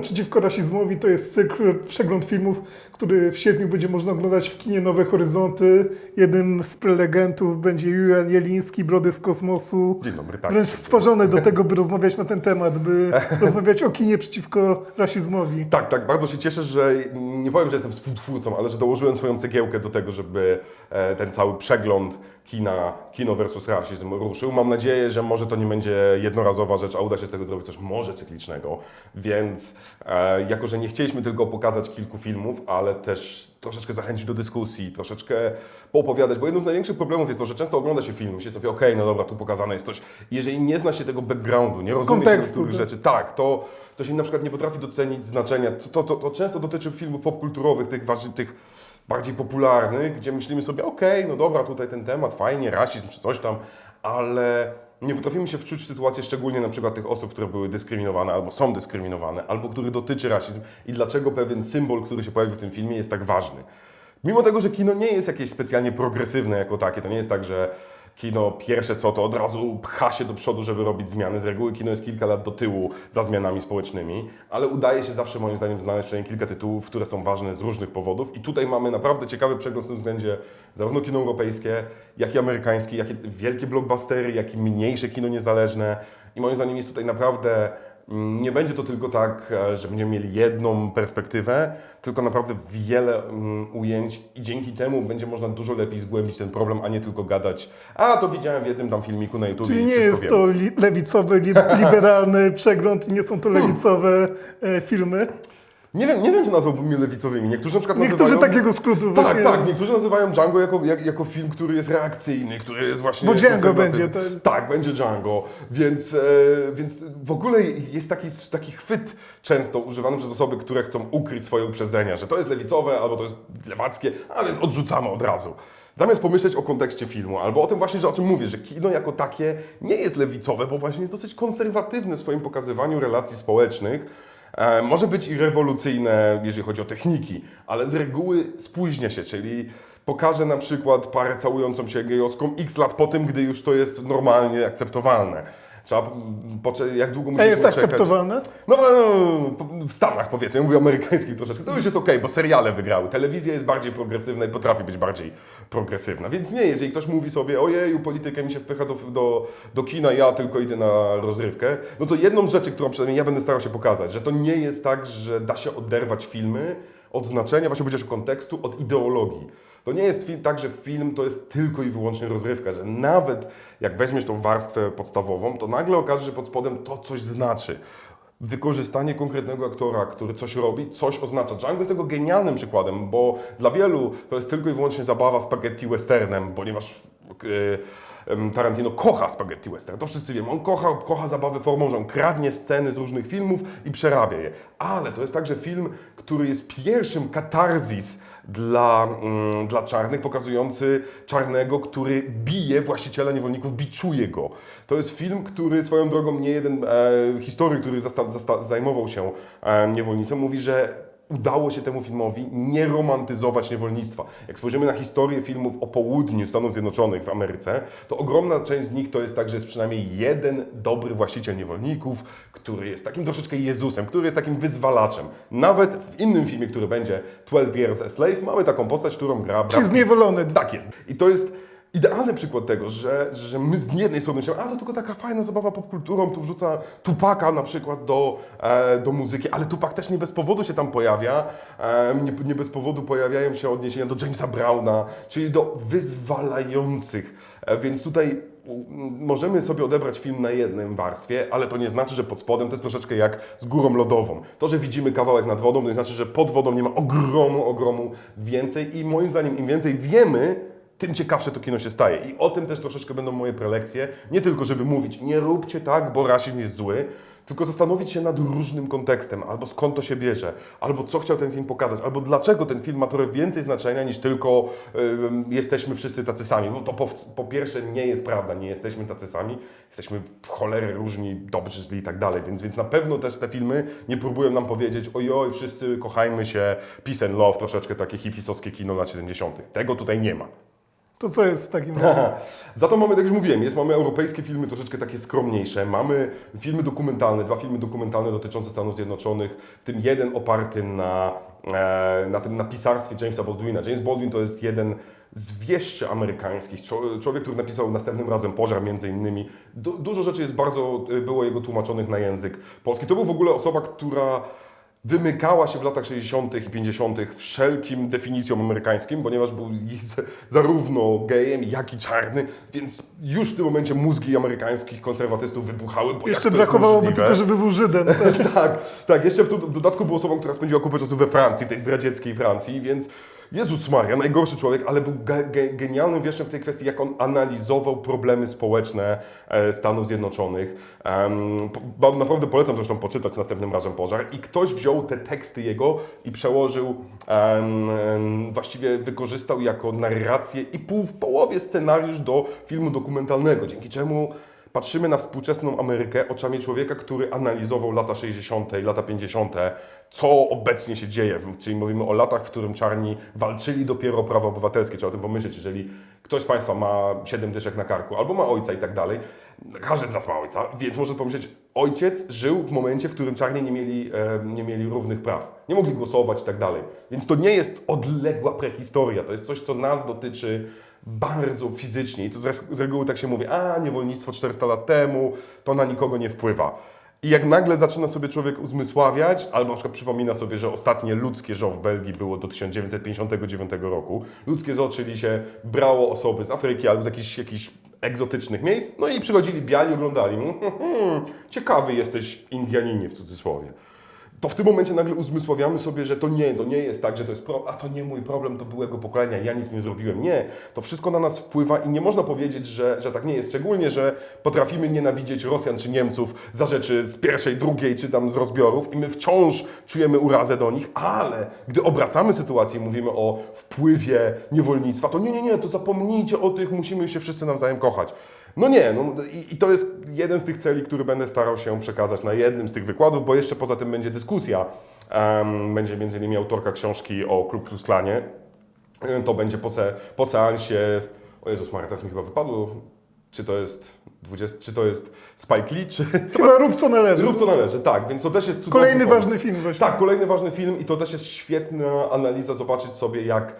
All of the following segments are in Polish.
Przeciwko rasizmowi to jest cykl przegląd filmów, który w sierpniu będzie można oglądać w kinie Nowe Horyzonty. Jednym z prelegentów będzie Julian Jeliński, Brody z kosmosu. Dzień dobry, tak. Wręcz stworzony do tego, by rozmawiać na ten temat, by rozmawiać o kinie przeciwko rasizmowi. Tak, tak, bardzo się cieszę, że nie powiem, że jestem współtwórcą, ale że dołożyłem swoją cegiełkę do tego, żeby e, ten cały przegląd kina, kino versus rasizm ruszył. Mam nadzieję, że może to nie będzie jednorazowa rzecz, a uda się z tego zrobić coś może cyklicznego. Więc e, jako, że nie chcieliśmy tylko pokazać kilku filmów, ale też troszeczkę zachęcić do dyskusji, troszeczkę poopowiadać, bo jednym z największych problemów jest to, że często ogląda się film, myśli sobie, okej, no dobra, tu pokazane jest coś. Jeżeli nie zna się tego backgroundu, nie rozumie się Kontekstu, niektórych tak. rzeczy, tak, to, to się na przykład nie potrafi docenić znaczenia. To, to, to często dotyczy filmów popkulturowych, tych, tych bardziej popularnych, gdzie myślimy sobie, okej, no dobra, tutaj ten temat, fajnie, rasizm czy coś tam, ale nie potrafimy się wczuć w sytuację szczególnie na przykład tych osób, które były dyskryminowane albo są dyskryminowane, albo których dotyczy rasizm i dlaczego pewien symbol, który się pojawił w tym filmie jest tak ważny. Mimo tego, że kino nie jest jakieś specjalnie progresywne jako takie, to nie jest tak, że kino pierwsze co to od razu pcha się do przodu, żeby robić zmiany. Z reguły kino jest kilka lat do tyłu za zmianami społecznymi, ale udaje się zawsze moim zdaniem znaleźć przynajmniej kilka tytułów, które są ważne z różnych powodów i tutaj mamy naprawdę ciekawy przegląd w tym względzie zarówno kino europejskie, jak i amerykańskie, jakie wielkie blockbustery, jak i mniejsze kino niezależne i moim zdaniem jest tutaj naprawdę Nie będzie to tylko tak, e, że będziemy mieli jedną perspektywę, tylko naprawdę wiele mm, ujęć i dzięki temu będzie można dużo lepiej zgłębić ten problem, a nie tylko gadać, a to widziałem w jednym tam filmiku na YouTube Czyli nie jest wiem. to lewicowy, li liberalny przegląd i nie są to lewicowe e, filmy. Nie wiem, nie wiem, czy nazwałbym je lewicowymi. Niektórzy na przykład Niektórzy nazywają... takiego skrótu Tak, właśnie... tak, niektórzy nazywają Django jako, jak, jako film, który jest reakcyjny, który jest właśnie. Bo Django będzie, to- Tak, będzie Django, więc, e, więc w ogóle jest taki, taki chwyt często używany przez osoby, które chcą ukryć swoje uprzedzenia, że to jest lewicowe albo to jest lewackie, a więc odrzucamy od razu. Zamiast pomyśleć o kontekście filmu, albo o tym właśnie, że o czym mówię, że kino jako takie nie jest lewicowe, bo właśnie jest dosyć konserwatywne w swoim pokazywaniu relacji społecznych. E, może być i rewolucyjne, jeżeli chodzi o techniki, ale z reguły spóźnia się, czyli pokaże na przykład parę całującą się gejowską x lat po tym, gdy już to jest normalnie akceptowalne. Trzeba, mm, pocze- jak długo A musimy jest poczekać? akceptowalne? No, no, w Stanach powiedzmy, ja mówię amerykańskich troszeczkę, to już jest okej, bo seriale wygrały. Telewizja jest bardziej progresywna i potrafi być bardziej progresywna. Więc nie, jeżeli ktoś mówi sobie, ojeju, polityka mi się wpycha do, do, do kina, ja tylko idę na rozrywkę, no to jedną z rzeczy, którą przynajmniej ja będę starał się pokazać, że to nie jest tak, że da się oderwać filmy od znaczenia, właśnie powiedzieć kontekstu, od ideologii. To nie jest film, tak, że film to jest tylko i wyłącznie rozrywka, że nawet jak weźmiesz tą warstwę podstawową, to nagle okaże się, że pod spodem to coś znaczy. Wykorzystanie konkretnego aktora, który coś robi, coś oznacza. Django jest tego genialnym przykładem, bo dla wielu to jest tylko i wyłącznie zabawa spaghetti westernem, ponieważ em, Tarantino kocha spaghetti western. To wszyscy wiemy. On kocha, kocha zabawę formą, że on kradnie sceny z różnych filmów i przerabia je. Ale to jest także film, który jest pierwszym katarzis dla, mm, dla czarnych, pokazujący czarnego, który bije właściciela niewolników, biczuje go. To jest film, który swoją drogą nie jeden e, historyk, który zajmował się e, niewolnictwem, mówi, że udało się temu filmowi nie romantyzować niewolnictwa. Jak spojrzymy na historię filmów o południu Stanów Zjednoczonych w Ameryce, to ogromna część z nich to jest tak, że jest przynajmniej jeden dobry właściciel niewolników, który jest takim troszeczkę Jezusem, który jest takim wyzwalaczem. Nawet w innym filmie, który będzie 12 Years a Slave, mamy taką postać, którą gra Czyli zniewolony. Tak jest. I to jest idealny przykład tego, że, że my z jednej strony myślimy, a to tylko taka fajna zabawa popkulturą, tu wrzuca Tupaka na przykład do, e, do muzyki, ale Tupak też nie bez powodu się tam pojawia, e, nie, nie bez powodu pojawiają się odniesienia do Jamesa Browna, czyli do wyzwalających. E, więc tutaj możemy sobie odebrać film na jednym warstwie, ale to nie znaczy, że pod spodem to jest troszeczkę jak z górą lodową. To, że widzimy kawałek nad wodą, to nie znaczy, że pod wodą nie ma ogromu, ogromu więcej i moim zdaniem im więcej wiemy, tym ciekawsze to kino się staje. I o tym też troszeczkę będą moje prelekcje. Nie tylko, żeby mówić, nie róbcie tak, bo rasizm jest zły, tylko zastanowić się nad różnym kontekstem, albo skąd to się bierze, albo co chciał ten film pokazać, albo dlaczego ten film ma trochę więcej znaczenia niż tylko ym, jesteśmy wszyscy tacy sami. No to po, po pierwsze nie jest prawda, nie jesteśmy tacy sami, jesteśmy w cholerę różni, dobrzy, źli i tak dalej, więc, więc na pewno też te filmy nie próbują nam powiedzieć ojoj, wszyscy kochajmy się, peace and love, troszeczkę takie hipisowskie kino lat 70. Tego tutaj nie ma. To co jest w takim razie? Za to mamy, tak jak już mówiłem, jest, mamy europejskie filmy troszeczkę takie skromniejsze, mamy filmy dokumentalne, dwa filmy dokumentalne dotyczące Stanów Zjednoczonych, w tym jeden oparty na, e, na tym na pisarstwie Jamesa Baldwina. James Baldwin to jest jeden z wieszczy amerykańskich, Czło- człowiek, który napisał następnym razem Pożar między innymi. Du dużo rzeczy jest bardzo, było jego tłumaczonych na język polski. To był w ogóle osoba, która wymykała się w latach 60. i 50. wszelkim definicjom amerykańskim, ponieważ był zarówno gejem, jak i czarny, więc już w tym momencie mózgi amerykańskich konserwatystów wybuchały, bo Jeszcze brakowałoby tylko, żeby był Żydem. Tak? tak, tak. Jeszcze w dodatku był osobą, która spędziła kupę czasu we Francji, w tej zdradzieckiej Francji, więc Jezus Maria, najgorszy człowiek, ale był ge, ge, genialnym wieszczem w tej kwestii, jak on analizował problemy społeczne e, Stanów Zjednoczonych. Ba- naprawdę polecam zresztą poczytać następnym razem Pożar. I ktoś wziął te teksty jego i przełożył, em, właściwie wykorzystał jako narrację i pół w połowie scenariusz do filmu dokumentalnego, dzięki czemu patrzymy na współczesną Amerykę oczami człowieka, który analizował lata 60. i lata 50., co obecnie się dzieje. Czyli mówimy o latach, w którym czarni walczyli dopiero o prawa obywatelskie. Trzeba o tym pomyśleć, jeżeli ktoś z Państwa ma 7 dyszek na karku albo ma ojca i tak dalej. Każdy z nas ma ojca, więc może pomyśleć, ojciec żył w momencie, w którym czarni nie mieli, e, nie mieli równych praw. Nie mogli głosować i tak dalej. Więc to nie jest odległa prehistoria, to jest coś, co nas dotyczy bardzo fizycznie. I to z, reguły tak się mówi, a niewolnictwo 400 lat temu, to na nikogo nie wpływa. I jak nagle zaczyna sobie człowiek uzmysławiać, albo na przykład przypomina sobie, że ostatnie ludzkie zoo w Belgii było do 1959 roku. Ludzkie zoo, czyli się brało osoby z Afryki albo z jakichś, jakichś egzotycznych miejsc, no i przychodzili biali oglądali. Mm, hmm, hmm, Ciekawy jesteś Indianinie w cudzysłowie to w tym momencie nagle uzmysławiamy sobie, że to nie, to nie jest tak, że to jest a to nie mój problem, to byłego pokolenia, ja nic nie zrobiłem. Nie, to wszystko na nas wpływa i nie można powiedzieć, że, że tak nie jest. Szczególnie, że potrafimy nienawidzieć Rosjan czy Niemców za rzeczy z pierwszej, drugiej czy tam z rozbiorów i my wciąż czujemy urazę do nich, ale gdy obracamy sytuację i mówimy o wpływie niewolnictwa, to nie, nie, nie, to zapomnijcie o tych, musimy się wszyscy nawzajem kochać. No nie, no i, i to jest jeden z tych celi, który będę starał się przekazać na jednym z tych wykładów, bo jeszcze poza tym będzie dyskusja. Em, będzie między innymi autorka książki o Klub Klux Klanie. Em, To będzie po, se, po seansie, o Jezus Maria, teraz mi chyba wypadło, czy to jest 20, czy to jest Spike Lee, czy... Chyba rób co należy. Rób co należy, tak, więc to też jest Kolejny pomysł. ważny film właśnie. Tak, kolejny ważny film i to też jest świetna analiza, zobaczyć sobie jak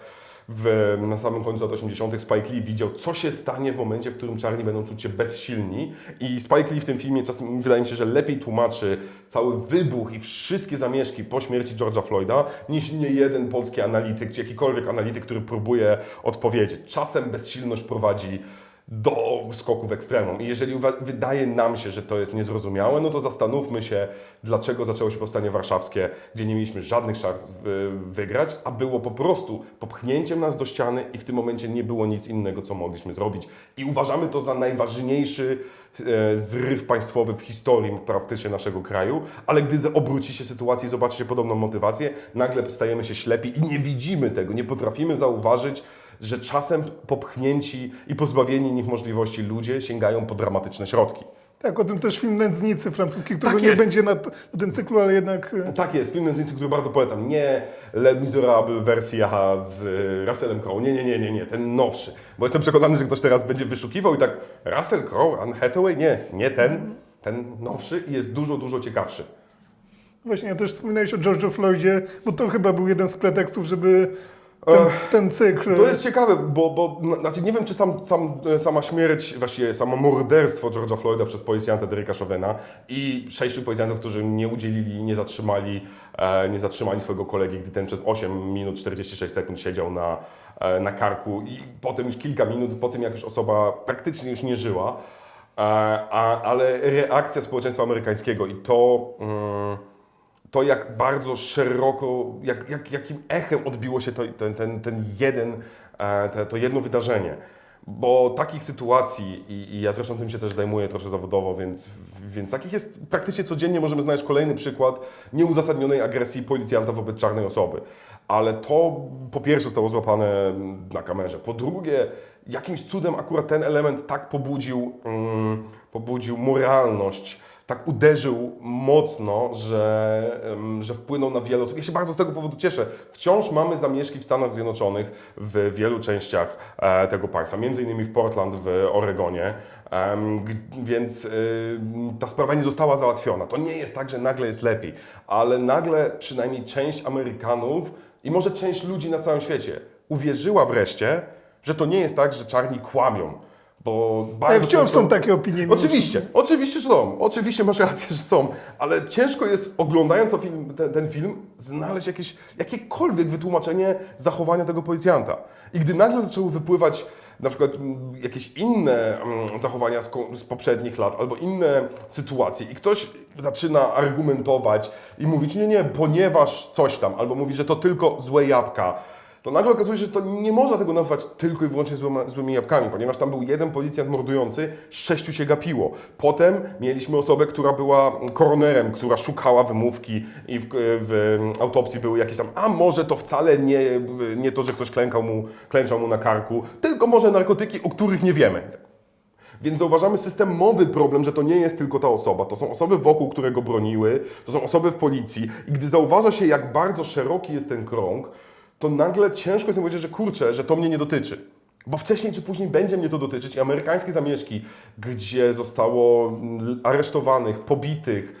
w, na samym końcu lat 80. Spike Lee widział, co się stanie w momencie, w którym czarni będą czuć się bezsilni i Spike Lee w tym filmie czasem wydaje mi się, że lepiej tłumaczy cały wybuch i wszystkie zamieszki po śmierci George'a Floyda niż nie jeden polski analityk, czy jakikolwiek analityk, który próbuje odpowiedzieć. Czasem bezsilność prowadzi do skoku w ekstremum. I jeżeli wydaje nam się, że to jest niezrozumiałe, no to zastanówmy się, dlaczego zaczęło się powstanie warszawskie, gdzie nie mieliśmy żadnych szans y, wygrać, a było po prostu popchnięciem nas do ściany i w tym momencie nie było nic innego, co mogliśmy zrobić. I uważamy to za najważniejszy e, zryw państwowy w historii praktycznie naszego kraju, ale gdy obróci się sytuacja i zobaczycie podobną motywację, nagle stajemy się ślepi i nie widzimy tego, nie potrafimy zauważyć, że czasem popchnięci i pozbawieni nich możliwości ludzie sięgają po dramatyczne środki. Tak, o tym też film Nędznicy francuski, którego Tak nie będzie na, na tym cyklu, ale jednak e, Tak jest, film Nędznicy, który bardzo polecam. Nie Le Miserable wersja z y, Russellem Crowe. Nie, nie, nie, nie, nie, ten nowszy. Bo jestem przekonany, że ktoś teraz będzie wyszukiwał i tak Russell Crowe, Anne Hathaway? Nie, nie ten. Ten nowszy i jest dużo, dużo ciekawszy. właśnie ja też wspominałeś o George'u Floydzie, bo to chyba był jeden z pretekstów, żeby ten, ten cykl... To jest ciekawe, bo, bo znaczy nie wiem, czy sam, sam, e, sama śmierć, właściwie samo morderstwo George'a Floyda przez policjanta Derricka Chauvena i sześciu policjantów, którzy nie udzielili, nie zatrzymali, e, nie zatrzymali swojego kolegi, gdy ten przez 8 minut 46 sekund siedział na, e, na karku i potem już kilka minut po tym, jak już osoba praktycznie już nie żyła, a, ale reakcja społeczeństwa amerykańskiego i to... Mm, to jak bardzo szeroko, jak, jak, jakim echem odbiło się to, ten, ten, ten jeden, e, te, to jedno wydarzenie. Bo takich sytuacji, i, i ja zresztą tym się też zajmuję troszkę zawodowo, więc, więc takich jest praktycznie codziennie możemy znaleźć kolejny przykład nieuzasadnionej agresji policjanta wobec czarnej osoby. Ale to po pierwsze zostało złapane na kamerze. Po drugie, jakimś cudem akurat ten element tak pobudził, mm, pobudził moralność tak uderzył mocno, że, że wpłynął na wiele osób. Ja się bardzo z tego powodu cieszę. Wciąż mamy zamieszki w Stanach Zjednoczonych w wielu częściach e, tego państwa, między innymi w Portland w Oregonie, więc y, ta sprawa nie została załatwiona. To nie jest tak, że nagle jest lepiej, ale nagle przynajmniej część Amerykanów i może część ludzi na całym świecie uwierzyła wreszcie, że to nie jest tak, że czarni kłamią. Bo Ale bardzo wciąż często- są takie opinie. Oczywiście, oczywiście, że są. Oczywiście masz rację, że są, ale ciężko jest oglądając to film, ten, ten film znaleźć jakieś, jakiekolwiek wytłumaczenie zachowania tego policjanta. I gdy nagle zaczęły wypływać na przykład mm, jakieś inne mm, zachowania z poprzednich lat albo inne sytuacje i ktoś zaczyna argumentować i mówić, nie, nie, ponieważ coś tam, albo mówi, że to tylko złe jabłka, to nagle okazuje się, że to nie można tego nazwać tylko i wyłącznie złymi, złymi jabłkami, ponieważ tam był jeden policjant mordujący, sześciu się gapiło. Potem mieliśmy osobę, która była koronerem, która szukała wymówki i w, w autopsji były jakieś tam, a może to wcale nie, nie to, że ktoś klękał mu, klęczał mu na karku, tylko może narkotyki, o których nie wiemy. Więc zauważamy systemowy problem, że to nie jest tylko ta osoba, to są osoby wokół, które go broniły, to są osoby w policji i gdy zauważa się, jak bardzo szeroki jest ten krąg, to nagle ciężko jest powiedzieć, że kurczę, że to mnie nie dotyczy. Bo wcześniej czy później będzie mnie to dotyczyć i amerykańskie zamieszki, gdzie zostało mm, aresztowanych, pobitych,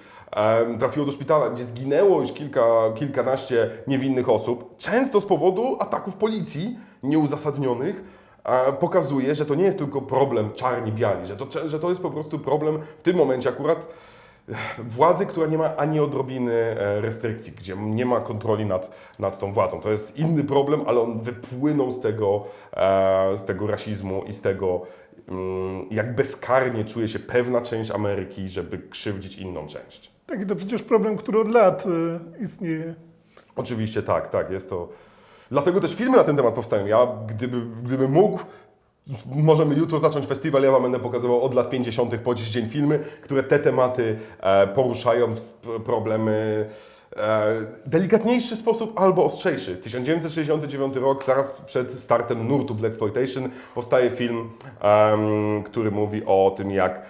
trafiło do szpitala, gdzie zginęło już kilka, kilkanaście niewinnych osób, często z powodu ataków policji nieuzasadnionych, pokazuje, że to nie jest tylko problem czarni-biali, że to, że to jest po prostu problem w tym momencie akurat władzy, która nie ma ani odrobiny e, restrykcji, gdzie nie ma kontroli nad, nad tą władzą. To jest inny problem, ale on wypłynął z tego, e, z tego rasizmu i z tego, mm, jak bezkarnie czuje się pewna część Ameryki, żeby krzywdzić inną część. Taki to przecież problem, który od lat y, istnieje. Oczywiście tak, tak, jest to. Dlatego też filmy na ten temat powstają. Ja, gdyby, gdyby mógł, możemy jutro zacząć festiwal. Ja Wam będę pokazywał od lat 50. po dziś dzień filmy, które te tematy e, poruszają, problemy. E, delikatniejszy sposób albo ostrzejszy. 1969 rok, zaraz przed startem nurtu Black Exploitation, powstaje film, em, który mówi o tym, jak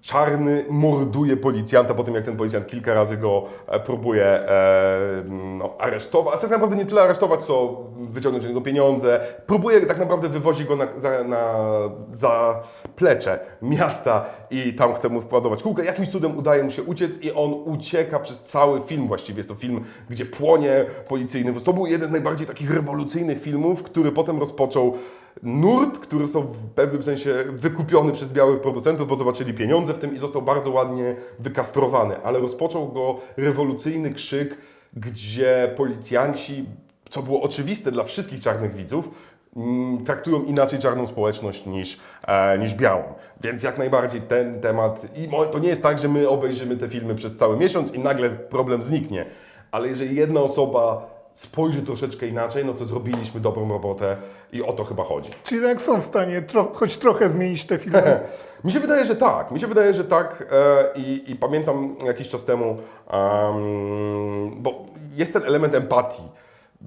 czarny morduje policjanta po tym, jak ten policjant kilka razy go e, próbuje e, no, aresztować, a tak naprawdę nie tyle aresztować, co wyciągnąć z niego pieniądze. Próbuje tak naprawdę wywozić go na, za, na, za plecze miasta i tam chce mu wkładować kółkę. Jakimś cudem udaje mu się uciec i on ucieka przez cały film właściwie. Jest to film, gdzie płonie policyjny. To był jeden z najbardziej takich rewolucyjnych filmów, który potem rozpoczął nurt, który został w pewnym sensie wykupiony przez białych producentów, bo zobaczyli pieniądze w tym i został bardzo ładnie wykastrowany. Ale rozpoczął go rewolucyjny krzyk, gdzie policjanci, co było oczywiste dla wszystkich czarnych widzów, mm, traktują inaczej czarną społeczność niż, e, niż białą. Więc jak najbardziej ten temat, i to nie jest tak, że my obejrzymy te filmy przez cały miesiąc i nagle problem zniknie, ale jeżeli jedna osoba spojrzy troszeczkę inaczej, no to zrobiliśmy dobrą robotę i o to chyba chodzi. Czyli jednak są w stanie tro, choć trochę zmienić te filmy. Mi się wydaje, że tak. Mi się wydaje, że tak e, i, i pamiętam jakiś czas temu, em, bo jest ten element empatii.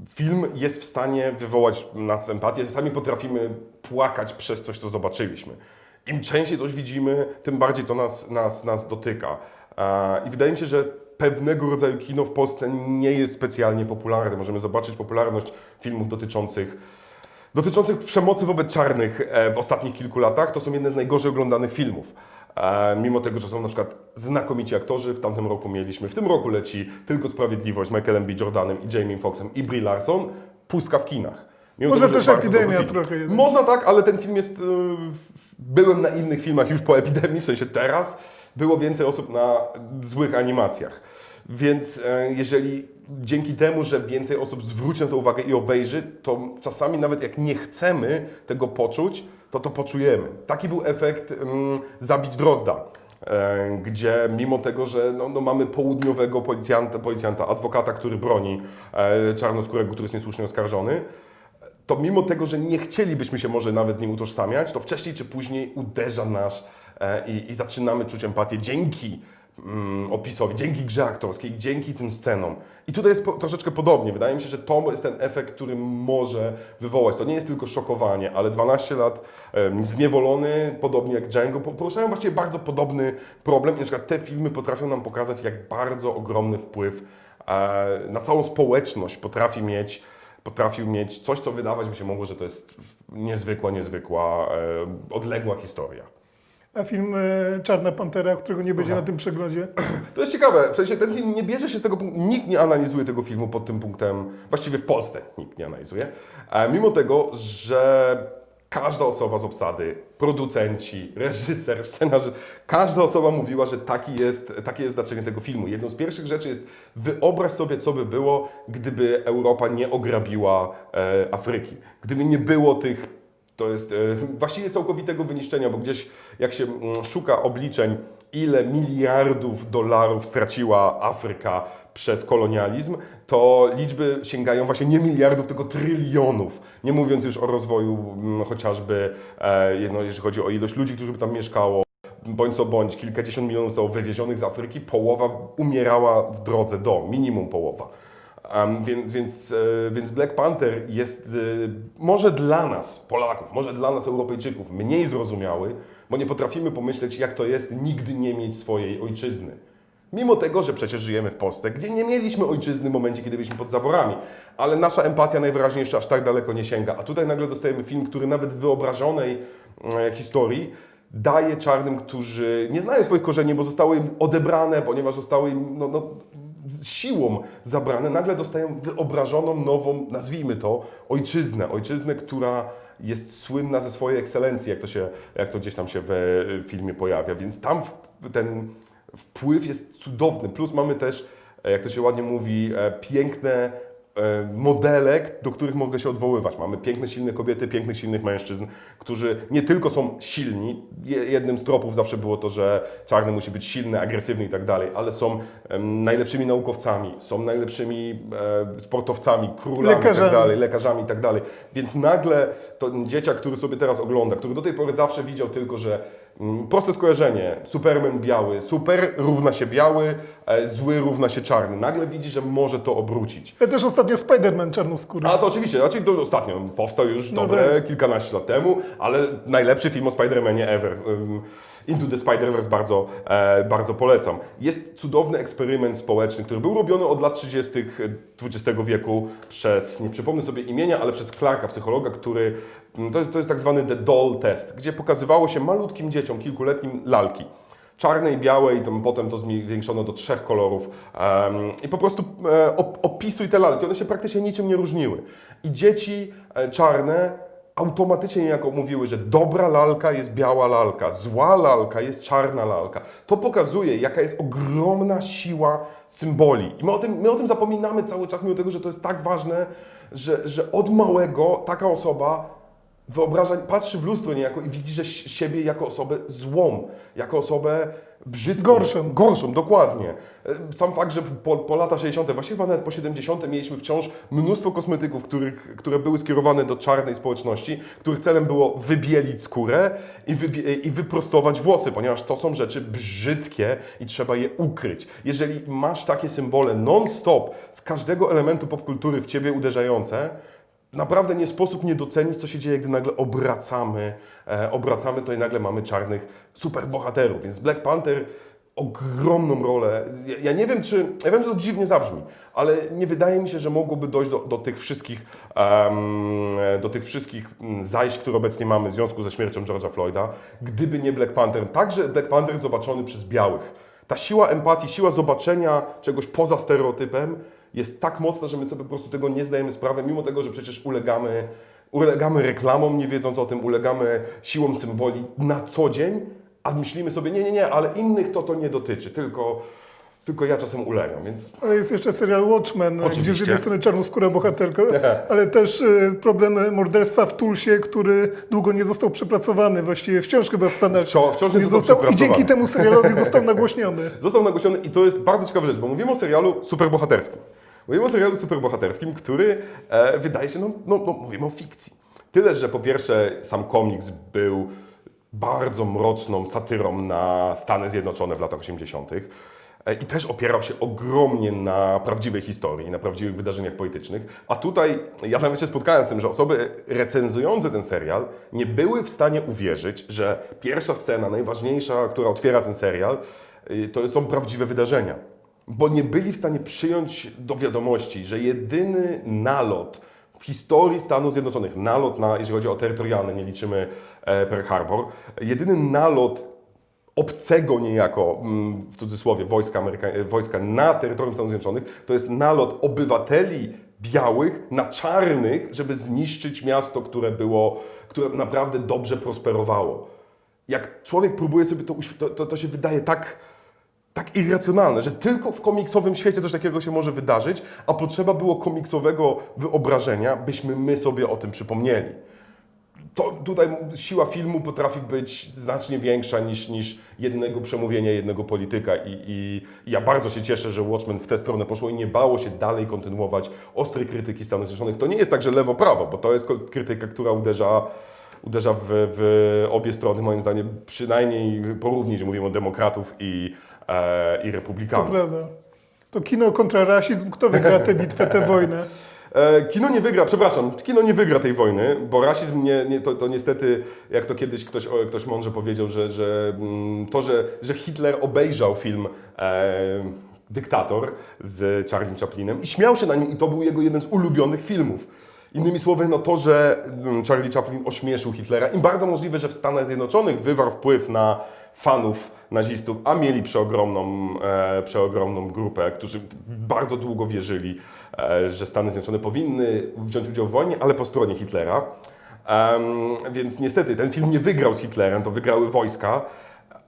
Film jest w stanie wywołać nas empatię. Czasami potrafimy płakać przez coś, co zobaczyliśmy. Im częściej coś widzimy, tym bardziej to nas, nas, nas dotyka. E, I wydaje mi się, że pewnego rodzaju kino w Polsce nie jest specjalnie popularne. Możemy zobaczyć popularność filmów dotyczących dotyczących przemocy wobec czarnych e, w ostatnich kilku latach, to są jedne z najgorzej oglądanych filmów. E, Mimo tego, że są na przykład znakomici aktorzy, w tamtym roku mieliśmy, w tym roku leci Tylko Sprawiedliwość z Michaelem B. Jordanem i Jamie Foxxem i Brie Larson, pustka w kinach. Mimo Może że też epidemia trochę jednak. Można tak, ale ten film jest... e, Byłem na innych filmach już po epidemii, w sensie teraz było więcej osób na złych animacjach. Więc e, jeżeli dzięki temu, że więcej osób zwróci na to uwagę i obejrzy, to czasami nawet jak nie chcemy tego poczuć, to to poczujemy. Taki był efekt mm, Zabić Drozda, e, gdzie mimo tego, że no, no mamy południowego policjanta, policjanta, adwokata, który broni e, czarnoskórego, który jest niesłusznie oskarżony, to mimo tego, że nie chcielibyśmy się może nawet z nim utożsamiać, to wcześniej czy później uderza nas i, i zaczynamy czuć empatię dzięki mm, opisowi, dzięki grze aktorskiej, dzięki tym scenom. I tutaj jest po, troszeczkę podobnie. Wydaje mi się, że to jest ten efekt, który może wywołać. To nie jest tylko szokowanie, ale 12 lat em, zniewolony, podobnie jak Django, po- poruszają właściwie bardzo podobny problem. I na przykład te filmy potrafią nam pokazać, jak bardzo ogromny wpływ e, na całą społeczność potrafi mieć, potrafił mieć coś, co wydawać by się mogło, że to jest niezwykła, niezwykła, e, odległa historia. A film e, Czarna Pantera, którego nie będzie na tym przeglądzie. To jest ciekawe, w sensie ten film nie bierze się z tego punktu, nikt nie analizuje tego filmu pod tym punktem, właściwie w Polsce nikt nie analizuje, e, mimo tego, że każda osoba z obsady, producenci, reżyser, scenarzysta, każda osoba mówiła, że taki jest, takie jest znaczenie tego filmu. Jedną z pierwszych rzeczy jest wyobraź sobie, co by było, gdyby Europa nie ograbiła e, Afryki, gdyby nie było tych to jest e, właściwie całkowitego wyniszczenia, bo gdzieś jak się mm, szuka obliczeń, ile miliardów dolarów straciła Afryka przez kolonializm, to liczby sięgają właśnie nie miliardów, tylko trylionów. Nie mówiąc już o rozwoju mm, chociażby, e, jedno, jeżeli chodzi o ilość ludzi, którzy by tam mieszkało, bądź co bądź, kilkadziesiąt milionów zostało wywiezionych z Afryki, połowa umierała w drodze do, minimum połowa. Um, więc, więc, e, więc Black Panther jest e, może dla nas, Polaków, może dla nas, Europejczyków, mniej zrozumiały, bo nie potrafimy pomyśleć, jak to jest nigdy nie mieć swojej ojczyzny. Mimo tego, że przecież żyjemy w Polsce, gdzie nie mieliśmy ojczyzny w momencie, kiedy byliśmy pod zaborami, ale nasza empatia najwyraźniej jeszcze aż tak daleko nie sięga. A tutaj nagle dostajemy film, który nawet w wyobrażonej e, historii daje czarnym, którzy nie znają swoich korzeni, bo zostały im odebrane, ponieważ zostały im no, no, siłą zabrane, nagle dostają wyobrażoną, nową, nazwijmy to, ojczyznę. Ojczyznę, która jest słynna ze swojej ekscelencji, jak to, się, jak to gdzieś tam się w filmie pojawia. Więc tam ten wpływ jest cudowny. Plus mamy też, e, jak to się ładnie mówi, e, piękne e, modele, do których mogę się odwoływać. Mamy piękne, silne kobiety, pięknych, silnych mężczyzn, którzy nie tylko są silni, je- jednym z tropów zawsze było to, że czarny musi być silny, agresywny i tak dalej, ale są najlepszymi naukowcami, są najlepszymi e, sportowcami, królami i tak Lekarzami. dalej, lekarzami i tak dalej. Więc nagle to dzieciak, który sobie teraz ogląda, który do tej pory zawsze widział tylko, że proste skojarzenie, Superman biały, super równa się biały, e, zły równa się czarny. Nagle widzi, że może to obrócić. Ja też ostatnio Spider-Man czarnoskóry. A to oczywiście, znaczy to ostatnio powstał już No dobre tak. kilkanaście lat temu, ale najlepszy film o Spider-Manie ever. Um, Into the Spider-Verse bardzo, e, bardzo polecam. Jest cudowny eksperyment społeczny, który był robiony od lat 30. XX wieku przez, nie przypomnę sobie imienia, ale przez Clarka, psychologa, który, mm, to jest, to jest tak zwany The Doll Test, gdzie pokazywało się malutkim dzieciom, kilkuletnim lalki czarne i białe i potem to zwiększono do trzech kolorów Em, i po prostu e, op, opisuj te lalki, one się praktycznie niczym nie różniły. I dzieci e, czarne automatycznie niejako mówiły, że dobra lalka jest biała lalka, zła lalka jest czarna lalka. To pokazuje, jaka jest ogromna siła symboli. I my o tym, my o tym zapominamy cały czas, mimo tego, że to jest tak ważne, że, że od małego taka osoba wyobraża, patrzy w lustro niejako i widzi, że siebie jako osobę złą, jako osobę brzydką. Gorszą. Gorszą, dokładnie. Sam fakt, że po, po lata 60., właściwie chyba nawet po 70. mieliśmy wciąż mnóstwo kosmetyków, których, które były skierowane do czarnej społeczności, których celem było wybielić skórę i, wybie, i wyprostować włosy, ponieważ to są rzeczy brzydkie i trzeba je ukryć. Jeżeli masz takie symbole non-stop z każdego elementu popkultury w ciebie uderzające, Naprawdę nie sposób nie docenić, co się dzieje, gdy nagle obracamy, e, obracamy to i nagle mamy czarnych superbohaterów. Więc Black Panther ogromną rolę. Ja, ja nie wiem, czy. Ja wiem, że to dziwnie zabrzmi, ale nie wydaje mi się, że mogłoby dojść do, do tych wszystkich, em, do tych wszystkich mm, zajść, które obecnie mamy w związku ze śmiercią George'a Floyda, gdyby nie Black Panther. Także Black Panther zobaczony przez białych. Ta siła empatii, siła zobaczenia czegoś poza stereotypem jest tak mocna, że my sobie po prostu tego nie zdajemy sprawy, mimo tego, że przecież ulegamy, ulegamy reklamom, nie wiedząc o tym, ulegamy siłom symboli na co dzień, a myślimy sobie, nie, nie, nie, ale innych to to nie dotyczy, tylko, tylko ja czasem ulegam, więc Ale jest jeszcze serial Watchmen, gdzie z Oczywiście. jednej strony czarnoskóra bohaterka, ale też e, problem morderstwa w Tulsie, który długo nie został przepracowany, właściwie wciąż chyba w Stanach Wciąż- wciąż nie został I dzięki temu serialowi został nagłośniony. został nagłośniony i to jest bardzo ciekawa rzecz, bo mówimy o serialu superbohaterskim. Mówimy o serialu superbohaterskim, który e, wydaje się, no, no, no mówimy o fikcji. Tyle, że po pierwsze sam komiks był bardzo mroczną satyrą na Stany Zjednoczone w latach 80. E, I też opierał się ogromnie na prawdziwej historii, na prawdziwych wydarzeniach politycznych. A tutaj ja nawet się spotkałem z tym, że osoby recenzujące ten serial nie były w stanie uwierzyć, że pierwsza scena, najważniejsza, która otwiera ten serial, y, to są prawdziwe wydarzenia. Bo nie byli w stanie przyjąć do wiadomości, że jedyny nalot w historii Stanów Zjednoczonych, nalot na, jeżeli chodzi o terytorialne, nie liczymy e, Pearl Harbor, jedyny nalot obcego niejako, mm, w cudzysłowie, wojska, Ameryka, e, wojska na terytorium Stanów Zjednoczonych, to jest nalot obywateli białych na czarnych, żeby zniszczyć miasto, które było, które naprawdę dobrze prosperowało. Jak człowiek próbuje sobie to, to, to się wydaje tak, tak irracjonalne, że tylko w komiksowym świecie coś takiego się może wydarzyć, a potrzeba było komiksowego wyobrażenia, byśmy my sobie o tym przypomnieli to tutaj siła filmu potrafi być znacznie większa niż, niż jednego przemówienia jednego polityka I, i ja bardzo się cieszę, że Watchmen w tę stronę poszło i nie bało się dalej kontynuować ostrej krytyki Stanów Zjednoczonych. To nie jest tak, że lewo-prawo, bo to jest krytyka, która uderza, uderza w, w obie strony, moim zdaniem przynajmniej porówni, że mówimy o demokratów i, e, i To republikanów. prawda. To kino kontra rasizm, kto wygra tę bitwę, tę wojnę? E, Kino nie wygra, przepraszam, kino nie wygra tej wojny, bo rasizm nie, nie, to, to niestety, jak to kiedyś ktoś, ktoś mądrze powiedział, że, że mm, to, że, że Hitler obejrzał film e, Dyktator z Charlie Chaplinem i śmiał się na nim i to był jego jeden z ulubionych filmów. Innymi słowy, no to, że mm, Charlie Chaplin ośmieszył Hitlera i bardzo możliwe, że w Stanach Zjednoczonych wywarł wpływ na fanów nazistów, a mieli przeogromną, e, przeogromną grupę, którzy bardzo długo wierzyli, e, że Stany Zjednoczone powinny wziąć udział w wojnie, ale po stronie Hitlera. Więc niestety ten film nie wygrał z Hitlerem, to wygrały wojska,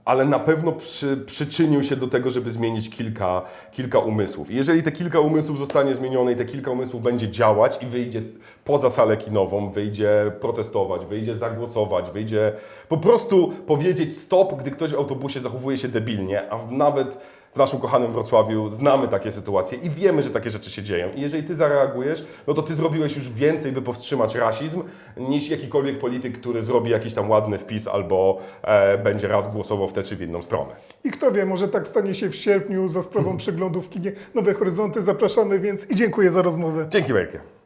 ale na pewno przy, przyczynił się do tego, żeby zmienić kilka, kilka umysłów. I jeżeli te kilka umysłów zostanie zmienione i te kilka umysłów będzie działać i wyjdzie poza salę kinową, wyjdzie protestować, wyjdzie zagłosować, wyjdzie po prostu powiedzieć stop, gdy ktoś w autobusie zachowuje się debilnie, a nawet w naszym kochanym Wrocławiu znamy takie sytuacje i wiemy, że takie rzeczy się dzieją. I jeżeli ty zareagujesz, no to ty zrobiłeś już więcej, by powstrzymać rasizm, niż jakikolwiek polityk, który zrobi jakiś tam ładny wpis albo e, będzie raz głosował w tę czy w inną stronę. I kto wie, może tak stanie się w sierpniu za sprawą przeglądu w kinie Nowe Horyzonty. Zapraszamy więc i dziękuję za rozmowę. Dzięki wielkie.